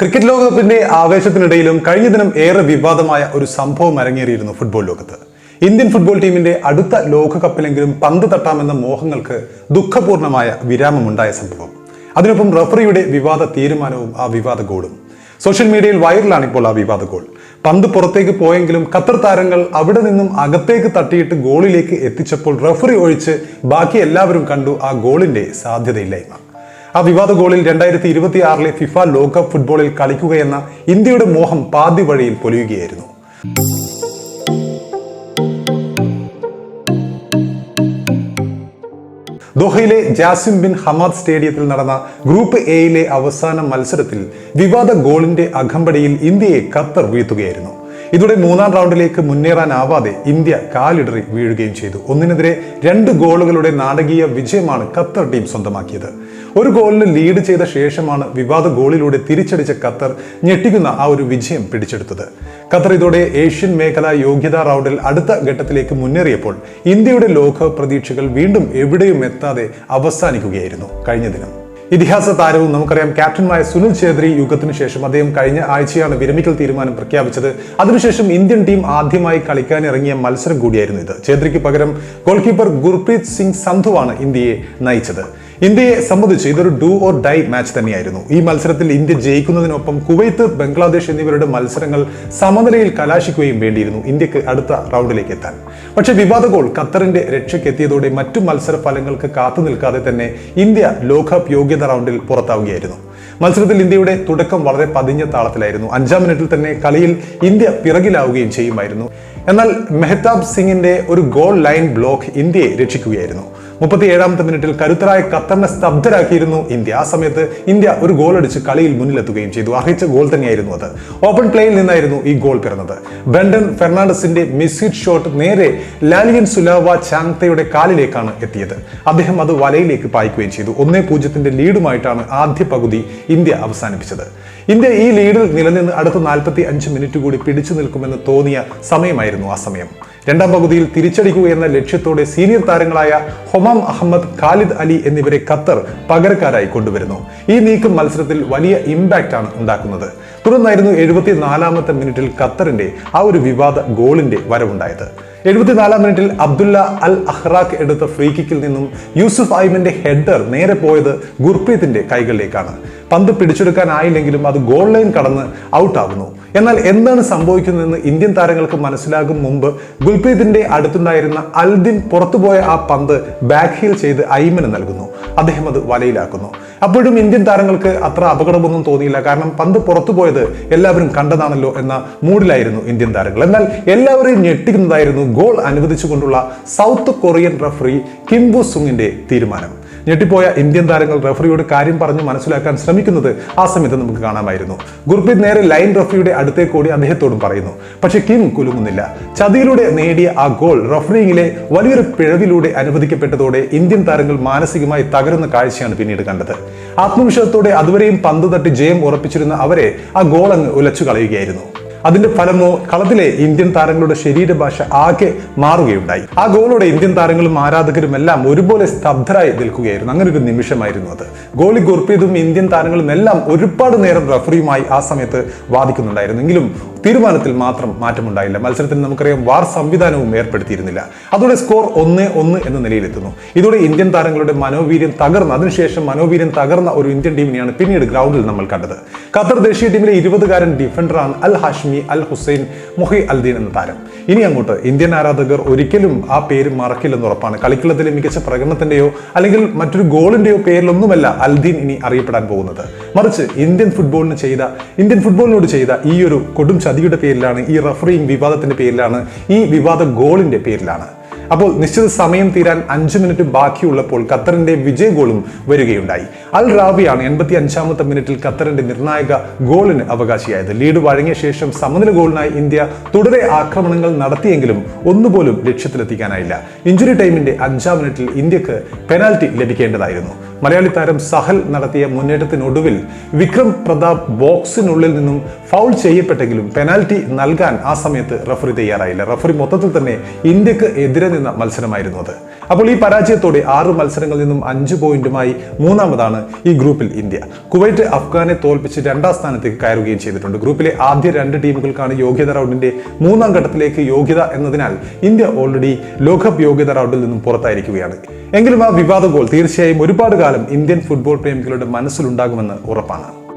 Cricket ലോകകപ്പിന്റെ ആവേശത്തിനിടയിലും കഴിഞ്ഞ ദിനം ഏറെ വിവാദമായ ഒരു സംഭവം അരങ്ങേറിയിരുന്നു ഫുട്ബോൾ ലോകത്ത്. ഇന്ത്യൻ ഫുട്ബോൾ ടീമിന്റെ അടുത്ത ലോകകപ്പിലെങ്കിലും പന്ത് തട്ടാമെന്ന മോഹങ്ങൾക്ക് ദുഃഖപൂർണമായ വിരാമമുണ്ടായ സംഭവം. അതിനൊപ്പം റഫറിയുടെ വിവാദ തീരുമാനവും ആ വിവാദ ഗോളും. സോഷ്യൽ മീഡിയയിൽ വൈറലാണ് ഇപ്പോൾ ആ വിവാദ ഗോൾ. പന്ത് പുറത്തേക്ക് പോയെങ്കിലും ഖത്തർ താരങ്ങൾ അവിടെ നിന്നും അകത്തേക്ക് തട്ടിയിട്ട് ഗോളിലേക്ക് എത്തിച്ചപ്പോൾ റഫറി ഒഴിച്ച് ബാക്കി എല്ലാവരും കണ്ടു ആ ഗോളിന്റെ സാധ്യതയില്ലായ്മ. ആ വിവാദ ഗോളിൽ രണ്ടായിരത്തി ഇരുപത്തി ആറിലെ ഫിഫ ലോകകപ്പ് ഫുട്ബോളിൽ കളിക്കുകയെന്ന ഇന്ത്യയുടെ മോഹം പാതി വഴിയിൽ പൊലിയുകയായിരുന്നു. ദോഹയിലെ ജാസിം ബിൻ ഹമാദ് സ്റ്റേഡിയത്തിൽ നടന്ന ഗ്രൂപ്പ് എയിലെ അവസാന മത്സരത്തിൽ വിവാദ ഗോളിന്റെ അകമ്പടിയിൽ ഇന്ത്യയെ ഖത്തർ വീഴ്ത്തുകയായിരുന്നു. ഇതോടെ മൂന്നാം റൗണ്ടിലേക്ക് മുന്നേറാനാവാതെ ഇന്ത്യ കാലിടറി വീഴുകയും ചെയ്തു. ഒന്നിനെതിരെ രണ്ട് ഗോളുകളുടെ നാടകീയ വിജയമാണ് ഖത്തർ ടീം സ്വന്തമാക്കിയത്. ഒരു ഗോളിന് ലീഡ് ചെയ്ത ശേഷമാണ് വിവാദ ഗോളിലൂടെ തിരിച്ചടിച്ച ഖത്തർ ഞെട്ടിക്കുന്ന ആ ഒരു വിജയം പിടിച്ചെടുത്തത്. ഖത്തർ ഇതോടെ ഏഷ്യൻ മേഖലാ യോഗ്യതാ റൗണ്ടിൽ അടുത്ത ഘട്ടത്തിലേക്ക് മുന്നേറിയപ്പോൾ ഇന്ത്യയുടെ ലോക പ്രതീക്ഷകൾ വീണ്ടും എവിടെയും എത്താതെ അവസാനിക്കുകയായിരുന്നു കഴിഞ്ഞ ദിനം. ഇതിഹാസ താരവും നമുക്കറിയാം ക്യാപ്റ്റനുമായ സുനിൽ ഛേത്രി യുഗത്തിന് ശേഷം അദ്ദേഹം കഴിഞ്ഞ ആഴ്ചയാണ് വിരമിക്കൽ തീരുമാനം പ്രഖ്യാപിച്ചത്. അതിനുശേഷം ഇന്ത്യൻ ടീം ആദ്യമായി കളിക്കാൻ ഇറങ്ങിയ മത്സരം കൂടിയായിരുന്നു ഇത്. ഛേത്രിക്ക് പകരം ഗോൾ കീപ്പർ ഗുർപ്രീത് സിംഗ് സന്ധുവാണ് ഇന്ത്യയെ നയിച്ചത്. ഇന്ത്യയെ സംബന്ധിച്ച് ഇതൊരു ഡു ഓർ ഡൈ മാച്ച് തന്നെയായിരുന്നു. ഈ മത്സരത്തിൽ ഇന്ത്യ ജയിക്കുന്നതിനൊപ്പം കുവൈത്ത് ബംഗ്ലാദേശ് എന്നിവരുടെ മത്സരങ്ങൾ സമനിലയിൽ കലാശിക്കുകയും വേണ്ടിയിരുന്നു ഇന്ത്യയ്ക്ക് അടുത്ത റൗണ്ടിലേക്ക് എത്താൻ. പക്ഷെ വിവാദ ഗോൾ ഖത്തറിന്റെ രക്ഷയ്ക്കെത്തിയതോടെ മറ്റു മത്സര ഫലങ്ങൾക്ക് കാത്തു നിൽക്കാതെ തന്നെ ഇന്ത്യ ലോകകപ്പ് യോഗ്യത റൗണ്ടിൽ പുറത്താവുകയായിരുന്നു. മത്സരത്തിൽ ഇന്ത്യയുടെ തുടക്കം വളരെ പതിഞ്ഞ താളത്തിലായിരുന്നു. അഞ്ചാം മിനിറ്റിൽ തന്നെ കളിയിൽ ഇന്ത്യ പിറകിലാവുകയും ചെയ്യുമായിരുന്നു. എന്നാൽ മെഹ്താബ് സിംഗിന്റെ ഒരു ഗോൾ ലൈൻ ബ്ലോക്ക് ഇന്ത്യയെ രക്ഷിക്കുകയായിരുന്നു. മുപ്പത്തി ഏഴാമത്തെ മിനിറ്റിൽ കരുത്തരായ ഖത്തറിനെ സ്തബ്ധരാക്കിയിരുന്നു ഇന്ത്യ. ആ സമയത്ത് ഇന്ത്യ ഒരു ഗോൾ അടിച്ച് കളിയിൽ മുന്നിലെത്തുകയും ചെയ്തു. അർഹിച്ച ഗോൾ തന്നെയായിരുന്നു അത്. ഓപ്പൺ പ്ലേയിൽ നിന്നായിരുന്നു ഈ ഗോൾ പിറന്നത്. ബ്രണ്ടൻ ഫെർണാണ്ടസിന്റെ മിസ്ഹിറ്റ് ഷോട്ട് നേരെ ലാലിയൻ സുലാവ ചാങ്തയുടെ കാലിലേക്കാണ് എത്തിയത്. അദ്ദേഹം അത് വലയിലേക്ക് പായിക്കുകയും ചെയ്തു. ഒന്നേ പൂജ്യത്തിന്റെ ലീഡുമായിട്ടാണ് ആദ്യ പകുതി ഇന്ത്യ അവസാനിപ്പിച്ചത്. ഇന്ത്യ ഈ ലീഡിൽ നിലനിന്ന് അടുത്ത നാൽപ്പത്തി അഞ്ച് മിനിറ്റ് കൂടി പിടിച്ചു നിൽക്കുമെന്ന് തോന്നിയ സമയമായിരുന്നു ആ സമയം. രണ്ടാം പകുതിയിൽ തിരിച്ചടിക്കുക എന്ന ലക്ഷ്യത്തോടെ സീനിയർ താരങ്ങളായ ഹൊമാം അഹമ്മദ് ഖാലിദ് അലി എന്നിവരെ ഖത്തർ പകരക്കാരായി കൊണ്ടുവരുന്നു. ഈ നീക്കം മത്സരത്തിൽ വലിയ ഇമ്പാക്റ്റ് ആണ് ഉണ്ടാക്കുന്നത്. തുടർന്നായിരുന്നു എഴുപത്തിനാലാമത്തെ മിനിറ്റിൽ ഖത്തറിന്റെ ആ ഒരു വിവാദ ഗോളിന്റെ വരവുണ്ടായത്. എഴുപത്തിനാലാം മിനിറ്റിൽ അബ്ദുല്ല അൽ അഹ്റാഖ് എടുത്ത ഫ്രീ കിക്കിൽ നിന്നും യൂസുഫ് ഐമിന്റെ ഹെഡർ നേരെ പോയത് ഗുർപ്രീത്തിന്റെ കൈകളിലേക്കാണ്. പന്ത് പിടിച്ചെടുക്കാനായില്ലെങ്കിലും അത് ഗോൾ ലൈൻ കടന്ന് ഔട്ടാകുന്നു എന്നാൽ എന്താണ് സംഭവിക്കുന്നതെന്ന് ഇന്ത്യൻ താരങ്ങൾക്ക് മനസ്സിലാകും മുമ്പ് ഗുൽപ്രീതിന്റെ അടുത്തുണ്ടായിരുന്ന അൽദിൻ പുറത്തുപോയ ആ പന്ത് ബാക്ക് ഹീൽ ചെയ്ത് ഐമന് നൽകുന്നു. അദ്ദേഹം അത് വലയിലാക്കുന്നു. അപ്പോഴും ഇന്ത്യൻ താരങ്ങൾക്ക് അത്ര അപകടമൊന്നും തോന്നിയില്ല. കാരണം പന്ത് പുറത്തുപോയത് എല്ലാവരും കണ്ടതാണല്ലോ എന്ന മൂഡിലായിരുന്നു ഇന്ത്യൻ താരങ്ങൾ. എന്നാൽ എല്ലാവരെയും ഞെട്ടിക്കുന്നതായിരുന്നു ഗോൾ അനുവദിച്ചുകൊണ്ടുള്ള സൗത്ത് കൊറിയൻ റഫറി കിംബു സുങ്ങിന്റെ തീരുമാനം. ഞെട്ടിപ്പോയ ഇന്ത്യൻ താരങ്ങൾ റഫറിയോട് കാര്യം പറഞ്ഞ് മനസ്സിലാക്കാൻ ശ്രമിക്കുന്നത് ആ സമയത്ത് നമുക്ക് കാണാമായിരുന്നു. ഗുർപ്രീത് നേരെ ലൈൻ റഫറിയുടെ അടുത്തേക്ക് ഓടി അദ്ദേഹത്തോടും പറയുന്നു പക്ഷെ കിം കുലുങ്ങുന്നില്ല. ചതിയിലൂടെ നേടിയ ആ ഗോൾ റഫറിങ്ങിലെ വലിയൊരു പിഴവിലൂടെ അനുവദിക്കപ്പെട്ടതോടെ ഇന്ത്യൻ താരങ്ങൾ മാനസികമായി തകരുന്ന കാഴ്ചയാണ് പിന്നീട് കണ്ടത്. ആത്മവിശ്വാസത്തോടെ അതുവരെയും പന്ത് തട്ടി ജയം ഉറപ്പിച്ചിരുന്ന അവരെ ആ ഗോൾ അങ്ങ് ഉലച്ചു കളയുകയായിരുന്നു അതിന്റെ ഫലമോ കളത്തിലെ ഇന്ത്യൻ താരങ്ങളുടെ ശരീരഭാഷ ആകെ മാറുകയുണ്ടായി. ആ ഗോളോടെ ഇന്ത്യൻ താരങ്ങളും ആരാധകരും എല്ലാം ഒരുപോലെ സ്തബ്ധരായി നിൽക്കുകയായിരുന്നു. അങ്ങനെ ഒരു നിമിഷമായിരുന്നു അത്. ഗോളി ഗുർപ്രീതും ഇന്ത്യൻ താരങ്ങളും എല്ലാം ഒരുപാട് നേരം റഫറിയുമായി ആ സമയത്ത് വാദിക്കുന്നുണ്ടായിരുന്നു. എങ്കിലും തീരുമാനത്തിൽ മാത്രം മാറ്റമുണ്ടായില്ല. മത്സരത്തിൽ നമുക്കറിയാം വാർ സംവിധാനവും ഏർപ്പെടുത്തിയിരുന്നില്ല. അതോടെ സ്കോർ ഒന്ന് ഒന്ന് എന്ന നിലയിലെത്തുന്നു. ഇതോടെ ഇന്ത്യൻ താരങ്ങളുടെ മനോവീര്യം തകർന്ന അതിനുശേഷം മനോവീര്യം തകർന്ന ഒരു ഇന്ത്യൻ ടീമിനെയാണ് പിന്നീട് ഗ്രൗണ്ടിൽ നമ്മൾ കണ്ടത്. ഖത്തർ ദേശീയ ടീമിലെ ഇരുപതുകാരൻ ഡിഫൻഡറാണ് അൽ ഹാഷ്മി അൽ ഹുസൈൻ മുഹി അൽദീൻ എന്ന താരം. ഇനി അങ്ങോട്ട് ഇന്ത്യൻ ആരാധകർ ഒരിക്കലും ആ പേര് മറക്കില്ലെന്ന് ഉറപ്പാണ്. കളിക്കളത്തിലെ മികച്ച പ്രകടനത്തിന്റെയോ അല്ലെങ്കിൽ മറ്റൊരു ഗോളിന്റെയോ പേരിലൊന്നുമല്ല അൽദീൻ ഇനി അറിയപ്പെടാൻ പോകുന്നത്. മറിച്ച് ഇന്ത്യൻ ഫുട്ബോളിന് ചെയ്ത ഇന്ത്യൻ ഫുട്ബോളിനോട് ചെയ്ത ഈ ഒരു കൊടും ചതിയുടെ പേരിലാണ് ഈ റഫറിങ് വിവാദത്തിന്റെ പേരിലാണ് ഈ വിവാദ ഗോളിന്റെ പേരിലാണ്. അപ്പോൾ നിശ്ചിത സമയം തീരാൻ അഞ്ച് മിനിറ്റ് ബാക്കിയുള്ളപ്പോൾ ഖത്തറിന്റെ വിജയ ഗോളും വരികയുണ്ടായി. അൽ റാബിയാണ് എൺപത്തി അഞ്ചാമത്തെ മിനിറ്റിൽ ഖത്തറിന്റെ നിർണായക ഗോളിന് അവകാശിയായത്. ലീഡ് വഴങ്ങിയ ശേഷം സമനില ഗോളിനായി ഇന്ത്യ തുടരെ ആക്രമണങ്ങൾ നടത്തിയെങ്കിലും ഒന്നുപോലും ലക്ഷ്യത്തിലെത്തിക്കാനായില്ല. ഇഞ്ചുറി ടൈമിന്റെ അഞ്ചാം മിനിറ്റിൽ ഇന്ത്യയ്ക്ക് പെനാൽറ്റി ലഭിക്കേണ്ടതായിരുന്നു. മലയാളി താരം സഹൽ നടത്തിയ മുന്നേറ്റത്തിനൊടുവിൽ വിക്രം പ്രതാപ് ബോക്സിനുള്ളിൽ നിന്നും ഫൗൾ ചെയ്യപ്പെട്ടെങ്കിലും പെനാൽറ്റി നൽകാൻ ആ സമയത്ത് റഫറി തയ്യാറായില്ല. റഫറി മൊത്തത്തിൽ തന്നെ ഇന്ത്യയ്ക്ക് എതിരെ നിന്ന മത്സരമായിരുന്നു അത്. അപ്പോൾ ഈ പരാജയത്തോടെ ആറ് മത്സരങ്ങളിൽ നിന്നും അഞ്ച് പോയിന്റുമായി മൂന്നാമതാണ് ഈ ഗ്രൂപ്പിൽ ഇന്ത്യ. കുവൈറ്റ് അഫ്ഗാനെ തോൽപ്പിച്ച് രണ്ടാം സ്ഥാനത്തേക്ക് കയറുകയും ചെയ്തിട്ടുണ്ട്. ഗ്രൂപ്പിലെ ആദ്യ രണ്ട് ടീമുകൾക്കാണ് യോഗ്യത റൗണ്ടിന്റെ മൂന്നാം ഘട്ടത്തിലേക്ക് യോഗ്യത എന്നതിനാൽ ഇന്ത്യ ഓൾറെഡി ലോകകപ്പ് യോഗ്യത റൗണ്ടിൽ നിന്നും പുറത്തായിരിക്കുകയാണ്. എങ്കിലും ആ വിവാദ ഗോൾ തീർച്ചയായും ഒരുപാട് കാലം ഇന്ത്യൻ ഫുട്ബോൾ പ്രേമികളുടെ മനസ്സിലുണ്ടാകുമെന്ന് ഉറപ്പാണ്.